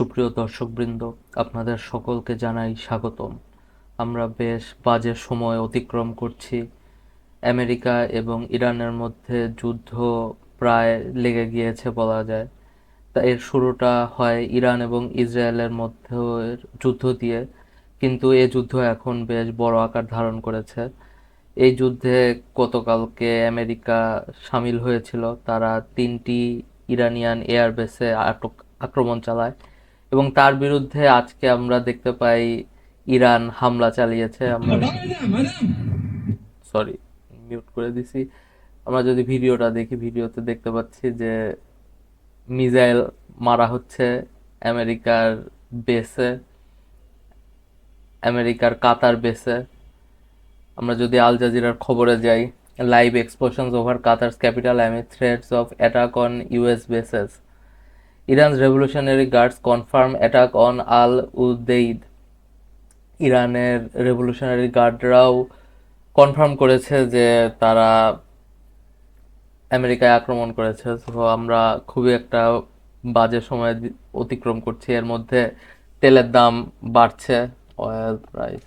সুপ্রিয় দর্শকবৃন্দ, আপনাদের সকলকে জানাই স্বাগতম। আমরা বেশ বাজে সময় অতিক্রম করছি। আমেরিকা এবং ইরানের মধ্যে যুদ্ধ প্রায় লেগে গিয়েছে বলা যায়। তা এর শুরুটা হয় ইরান এবং ইসরায়েলের মধ্যে যুদ্ধ দিয়ে, কিন্তু এই যুদ্ধ এখন বেশ বড় আকার ধারণ করেছে। এই যুদ্ধে গতকালকে আমেরিকা সামিল হয়েছিল। তারা তিনটি ইরানিয়ান এয়ারবেসে আটক আক্রমণ চালায়। এবং তার বিরুদ্ধে আজকে আমরা দেখতে পাই ইরান হামলা চালিয়েছে। আমরা সরি মিউট করে দিছি। আমরা যদি ভিডিওটা দেখি ভিডিওতে দেখতে পাচ্ছি যে মিসাইল মারা হচ্ছে আমেরিকার বেসে আমেরিকার কাতার বেসে আমরা যদি আল জাজিরার খবরে যাই live explosions over Qatar's capital amid threats of attack on US bases Iran's Revolutionary Guards confirm attack on Al Udeid ইরানের রেভলিউশনারি গার্ডরাও কনফার্ম করেছে যে তারা আমেরিকায় আক্রমণ করেছে। তো আমরা খুবই একটা বাজে সময় অতিক্রম করছি। এর মধ্যে তেলের দাম বাড়ছে। Oil price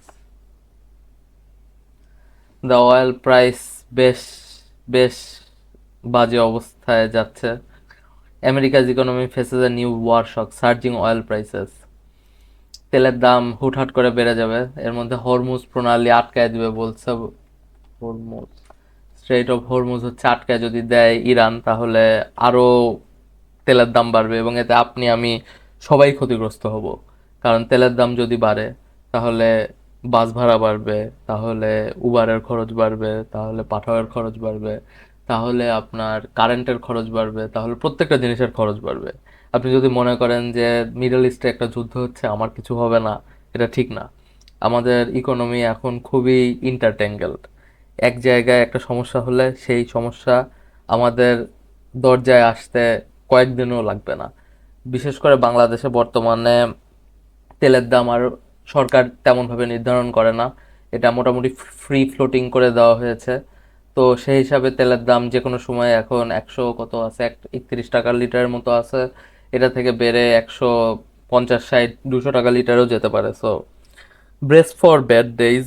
the oil price বেশ বেশ বাজে অবস্থায় যাচ্ছে। America's economy faces a new war shock surging oil prices তেলের দাম হুটহাট করে বেড়ে যাবে। এর মধ্যে হরমুজ প্রণালী আটকায় দিবে বলছে হরমুজ। স্ট্রেট অফ হরমুজ হচ্ছে আটকায় যদি দেয় ইরান, তাহলে আরও তেলের দাম বাড়বে এবং এতে আপনি, আমি সবাই ক্ষতিগ্রস্ত হব। কারণ তেলের দাম যদি বাড়ে, তাহলে বাস ভাড়া বাড়বে, তাহলে উবারের খরচ বাড়বে, তাহলে পাঠাওয়ের খরচ বাড়বে। তাহলে আপনার কারেন্টের খরচ বাড়বে, তাহলে প্রত্যেকটা জিনিসের খরচ বাড়বে। আপনি যদি মনে করেন যে মিডল ইস্টে একটা যুদ্ধ হচ্ছে, আমার কিছু হবে না, এটা ঠিক না। আমাদের ইকোনমি এখন খুবই ইন্টারট্যাঙ্গেলড এক জায়গায় একটা সমস্যা হলে সেই সমস্যা আমাদের দরজায় আসতে কয়েকদিনও লাগবে না। বিশেষ করে বাংলাদেশে বর্তমানে তেলের দাম আর সরকার তেমনভাবে নির্ধারণ করে না। এটা মোটামুটি ফ্রি ফ্লোটিং করে দেওয়া হয়েছে। তো সেই হিসাবে তেলের দাম যে কোনো সময় এখন একশো কত আছে? এক, একত্রিশ টাকা লিটারের মতো আছে। এটা থেকে বেড়ে একশো পঞ্চাশ, ষাট, দুশো টাকা লিটারও যেতে পারে। So brace for bad days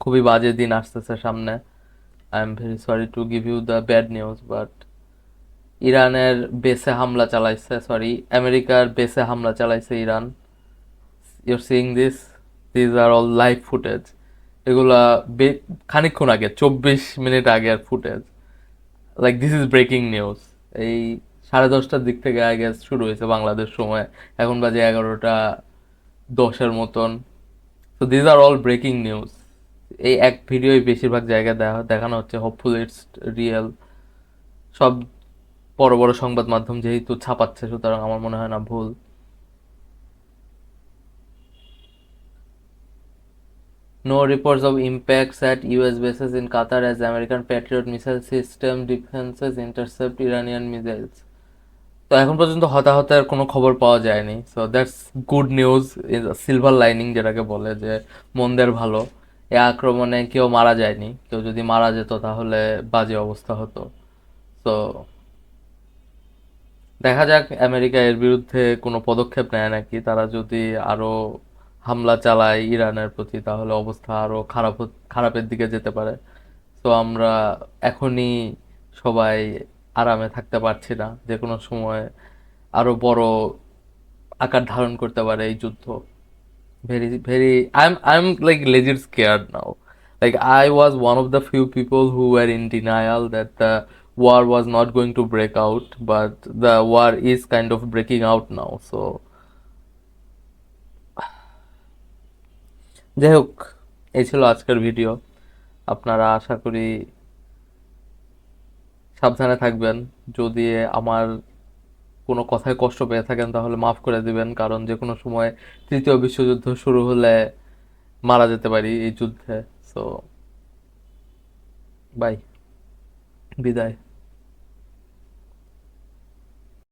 খুবই বাজে দিন আসতেছে সামনে। I am very sorry to give you the bad news but ইরানের বেসে হামলা চালাইছে সরি আমেরিকার বেসে হামলা চালাইছে Iran. You're seeing this this are all live footage এগুলা খানিকক্ষণ আগে, চব্বিশ মিনিট আগের footage. Like this is breaking news এই সাড়ে দশটার দিক থেকে আগে শুরু হয়েছে বাংলাদেশ সময়। এখন বাজে এগারোটা দশের মতন। তো this are all breaking news এই এক ভিডিওই বেশিরভাগ জায়গায় দেখা, দেখানো হচ্ছে। হোপফুল ইটস রিয়েল সব বড় বড় সংবাদ মাধ্যম যেহেতু ছাপাচ্ছে, সুতরাং আমার মনে হয় না ভুল। No reports of impacts at US bases in Qatar as American Patriot missile system defenses intercept Iranian missiles. তো এখন পর্যন্ত হতাহতের কোনো খবর পাওয়া যায়নি। So that's good news is silver lining যেটাকে বলে যে মন্দের ভালো। এ আক্রমণে কেউ মারা যায়নি। কেউ যদি মারা যেত তাহলে বাজে অবস্থা হতো। তো দেখা যাক আমেরিকা এর বিরুদ্ধে কোনো পদক্ষেপ নেয় নাকি। তারা যদি আরও হামলা চালায় ইরানের প্রতি, তাহলে অবস্থা আরও খারাপ খারাপের দিকে যেতে পারে। তো আমরা এখনই সবাই আরামে থাকতে পারছি না। যে কোনো সময় আরও বড় আকার ধারণ করতে পারে এই যুদ্ধ। Very very I am I am like legit scared now like I was one of the few people who are in denial that the war was not going to break out but the war is kind of breaking out now so যাই হোক এই ছিল আজকের video. আপনারা আশা করি সাবধানে থাকবেন। যদি আমার কোনো কথায় কষ্ট পেয়ে থাকেন, তাহলে মাফ করে দিবেন, কারণ যে কোনো সময় তৃতীয় বিশ্বযুদ্ধ শুরু হলে মারা যেতে পারি এই যুদ্ধে। সো বাই বিদায়।